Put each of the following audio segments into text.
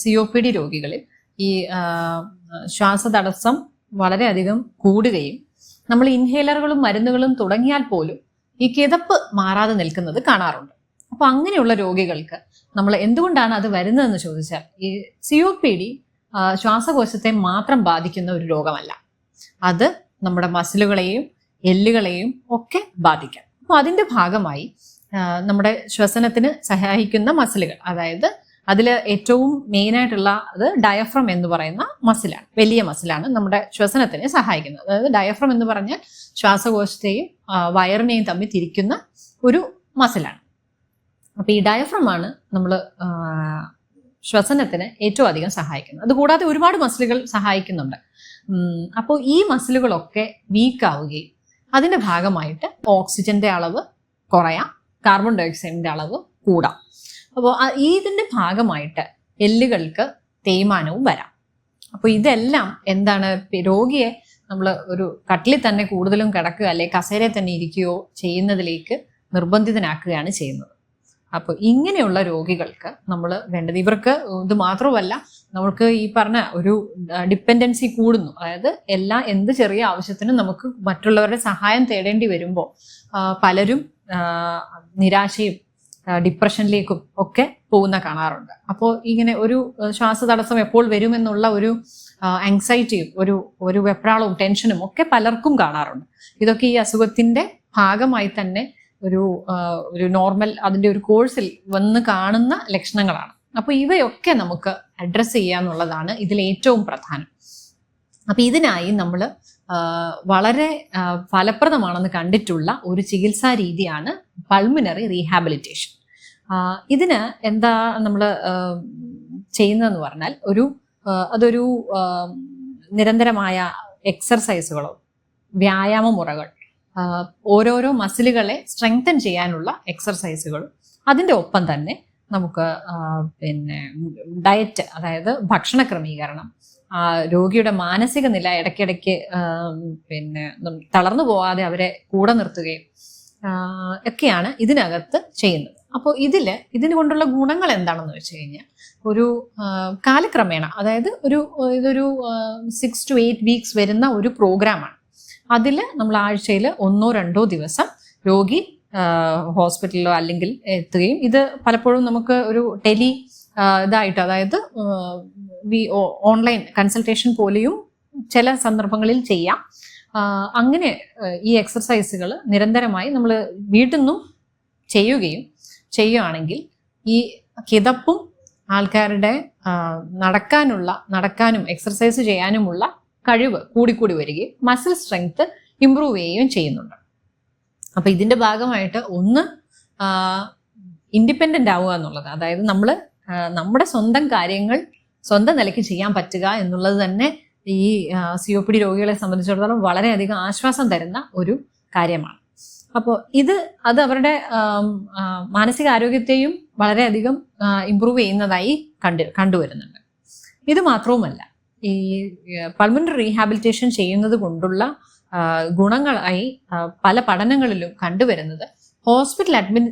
C O P D രോഗികളിൽ ഈ ശ്വാസതടസ്സം വളരെയധികം കൂടുകയും നമ്മൾ ഇൻഹേലറുകളും മരുന്നുകളും തുടങ്ങിയാൽ പോലും ഈ കിതപ്പ് മാറാതെ നിൽക്കുന്നത് കാണാറുണ്ട്. അപ്പൊ അങ്ങനെയുള്ള രോഗികൾക്ക് നമ്മൾ എന്തുകൊണ്ടാണ് അത് വരുന്നതെന്ന് ചോദിച്ചാൽ ഈ സി ഒ പി ഡി ശ്വാസകോശത്തെ മാത്രം ബാധിക്കുന്ന ഒരു രോഗമല്ല. അത് നമ്മുടെ മസിലുകളെയും എല്ലുകളെയും ഒക്കെ ബാധിക്കാം. അപ്പോൾ അതിന്റെ ഭാഗമായി നമ്മുടെ ശ്വസനത്തിന് സഹായിക്കുന്ന മസിലുകൾ അതായത് അതിൽ ഏറ്റവും മെയിൻ ആയിട്ടുള്ള അത് ഡയഫ്രം എന്ന് പറയുന്ന മസിലാണ് വലിയ മസിലാണ് നമ്മുടെ ശ്വസനത്തിനെ സഹായിക്കുന്നത്. അതായത് ഡയഫ്രം എന്ന് പറഞ്ഞാൽ ശ്വാസകോശത്തെയും വയറിനെയും തമ്മിൽ തിരിക്കുന്ന ഒരു മസിലാണ് അപ്പൊ ഈ ഡയഫ്രം ആണ് നമ്മൾ ശ്വസനത്തിന് ഏറ്റവും അധികം സഹായിക്കുന്നത്. അതുകൂടാതെ ഒരുപാട് മസിലുകൾ സഹായിക്കുന്നുണ്ട്. അപ്പോൾ ഈ മസിലുകളൊക്കെ വീക്കാവുകയും അതിന്റെ ഭാഗമായിട്ട് ഓക്സിജന്റെ അളവ് കുറയാം കാർബൺ ഡയോക്സൈഡിന്റെ അളവ് കൂടാം. അപ്പോൾ ഇതിന്റെ ഭാഗമായിട്ട് എല്ലുകൾക്ക് തേയ്മാനവും വരാം. അപ്പോൾ ഇതെല്ലാം എന്താണ് രോഗിയെ നമ്മൾ ഒരു കട്ടിലിൽ തന്നെ കൂടുതലും കിടക്കുക അല്ലെ കസേരയിൽ തന്നെ ഇരിക്കുകയോ ചെയ്യുന്നതിലേക്ക് നിർബന്ധിതനാക്കുകയാണ് ചെയ്യുന്നത്. അപ്പോൾ ഇങ്ങനെയുള്ള രോഗികൾക്ക് നമ്മൾ വേണ്ടത് ഇവർക്ക് ഇത് മാത്രമല്ല നമുക്ക് ഈ പറഞ്ഞ ഒരു ഡിപ്പെൻഡൻസി കൂടുന്നു. അതായത് എല്ലാ എന്ത് ചെറിയ ആവശ്യത്തിനും നമുക്ക് മറ്റുള്ളവരുടെ സഹായം തേടേണ്ടി വരുമ്പോൾ പലരും നിരാശയും ഡിപ്രഷനിലേക്കും ഒക്കെ പോകുന്ന കാണാറുണ്ട്. അപ്പോൾ ഇങ്ങനെ ഒരു ശ്വാസ തടസ്സം എപ്പോൾ വരുമെന്നുള്ള ഒരു ആങ്സൈറ്റിയും ഒരു ഒരു വെപ്രാളവും ടെൻഷനും ഒക്കെ പലർക്കും കാണാറുണ്ട്. ഇതൊക്കെ ഈ അസുഖത്തിന്റെ ഭാഗമായി തന്നെ ഒരു ഒരു നോർമൽ അതിന്റെ ഒരു കോഴ്സിൽ വന്ന് കാണുന്ന ലക്ഷണങ്ങളാണ്. അപ്പോൾ ഇവയൊക്കെ നമുക്ക് അഡ്രസ്സ് ചെയ്യാന്നുള്ളതാണ് ഇതിൽ ഏറ്റവും പ്രധാനം. അപ്പൊ ഇതിനായി നമ്മൾ വളരെ ഫലപ്രദമാണെന്ന് കണ്ടിട്ടുള്ള ഒരു ചികിത്സാ രീതിയാണ് പൾമിനറി റീഹാബിലിറ്റേഷൻ ഇതിന് എന്താ നമ്മൾ ചെയ്യുന്നതെന്ന് പറഞ്ഞാൽ ഒരു അതൊരു നിരന്തരമായ എക്സർസൈസുകളോ വ്യായാമ മുറകൾ ഓരോരോ മസിലുകളെ സ്ട്രെങ്തൻ ചെയ്യാനുള്ള എക്സർസൈസുകളും അതിന്റെ ഒപ്പം തന്നെ നമുക്ക് പിന്നെ ഡയറ്റ് അതായത് ഭക്ഷണ ക്രമീകരണം ആ, രോഗിയുടെ മാനസിക നില ഇടയ്ക്കിടയ്ക്ക് പിന്നെ തളർന്നു പോവാതെ അവരെ കൂടെ നിർത്തുകയും ഒക്കെയാണ് ഇതിനകത്ത് ചെയ്യുന്നത്. അപ്പോൾ ഇതിൽ ഇതിന് കൊണ്ടുള്ള ഗുണങ്ങൾ എന്താണെന്ന് വെച്ച് കഴിഞ്ഞാൽ ഒരു കാലക്രമേണ അതായത് ഒരു ഇതൊരു സിക്സ് ടു എയ്റ്റ് വീക്സ് വരുന്ന ഒരു പ്രോഗ്രാമാണ്. അതിൽ നമ്മൾ ആഴ്ചയിൽ ഒന്നോ രണ്ടോ ദിവസം രോഗി ഹോസ്പിറ്റലിലോ അല്ലെങ്കിൽ എത്തുകയും ഇത് പലപ്പോഴും നമുക്ക് ഒരു ടെലി ഇതായിട്ട് അതായത് ഓൺലൈൻ കൺസൾട്ടേഷൻ പോലെയും ചില സന്ദർഭങ്ങളിൽ ചെയ്യാം. അങ്ങനെ ഈ എക്സർസൈസുകൾ നിരന്തരമായി നമ്മൾ വീട്ടിൽ നിന്നും ചെയ്യുകയും ചെയ്യുകയാണെങ്കിൽ ഈ കിതപ്പും ആൾക്കാരുടെ നടക്കാനുള്ള നടക്കാനും എക്സർസൈസ് ചെയ്യാനുമുള്ള കഴിവ് കൂടിക്കൂടി വരികയും മസിൽ സ്ട്രെങ്ത് ഇമ്പ്രൂവ് ചെയ്യുകയും ചെയ്യുന്നുണ്ട്. അപ്പൊ ഇതിന്റെ ഭാഗമായിട്ട് ഒന്ന് ഇൻഡിപെൻഡന്റ് ആവുക എന്നുള്ളത്. അതായത് നമ്മൾ നമ്മുടെ സ്വന്തം കാര്യങ്ങൾ സ്വന്തം നിലയ്ക്ക് ചെയ്യാൻ പറ്റുക എന്നുള്ളത് തന്നെ ഈ സി ഒ പി ഡി രോഗികളെ സംബന്ധിച്ചിടത്തോളം വളരെയധികം ആശ്വാസം തരുന്ന ഒരു കാര്യമാണ്. അപ്പോൾ ഇത് അത് അവരുടെ മാനസികാരോഗ്യത്തെയും വളരെയധികം ഇമ്പ്രൂവ് ചെയ്യുന്നതായി കണ്ടു കണ്ടുവരുന്നുണ്ട്. ഇത് മാത്രവുമല്ല ഈ പൾമണറി റീഹാബിലിറ്റേഷൻ ചെയ്യുന്നത് കൊണ്ടുള്ള ഗുണങ്ങളായി പല പഠനങ്ങളിലും കണ്ടുവരുന്നത് ഹോസ്പിറ്റൽ അഡ്മിൻ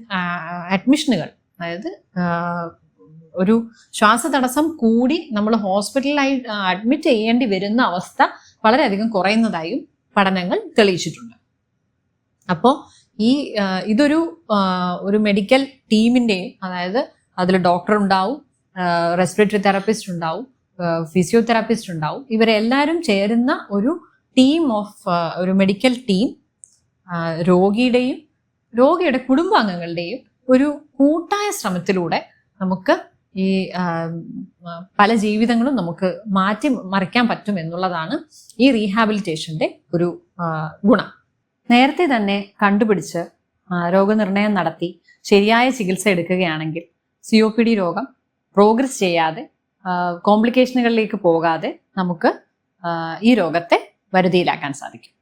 അഡ്മിഷനുകൾ അതായത് ഒരു ശ്വാസതടസ്സം കൂടി നമ്മൾ ഹോസ്പിറ്റലിലായി അഡ്മിറ്റ് ചെയ്യേണ്ടി വരുന്ന അവസ്ഥ വളരെയധികം കുറയുന്നതായും പഠനങ്ങൾ തെളിയിച്ചിട്ടുണ്ട്. അപ്പോൾ ഈ ഇതൊരു ഒരു മെഡിക്കൽ ടീമിന്റെയും അതായത് അതിൽ ഡോക്ടർ ഉണ്ടാവും റെസ്പിറേറ്ററി തെറാപ്പിസ്റ്റ് ഉണ്ടാവും ഫിസിയോതെറാപ്പിസ്റ്റ് ഉണ്ടാവും ഇവരെല്ലാവരും ചേരുന്ന ഒരു ടീം ഓഫ് ഒരു മെഡിക്കൽ ടീം രോഗിയുടെയും രോഗിയുടെ കുടുംബാംഗങ്ങളുടെയും ഒരു കൂട്ടായ ശ്രമത്തിലൂടെ നമുക്ക് ഈ പല ജീവിതങ്ങളും നമുക്ക് മാറ്റി മറിക്കാൻ പറ്റും എന്നുള്ളതാണ് ഈ റീഹാബിലിറ്റേഷന്റെ ഒരു ഗുണം. നേരത്തെ തന്നെ കണ്ടുപിടിച്ച് രോഗനിർണയം നടത്തി ശരിയായ ചികിത്സ എടുക്കുകയാണെങ്കിൽ സി ഒ പി ഡി രോഗം പ്രോഗ്രസ് ചെയ്യാതെ കോംപ്ലിക്കേഷനുകളിലേക്ക് പോകാതെ നമുക്ക് ഈ രോഗത്തെ വരുതിയിലാക്കാൻ സാധിക്കും.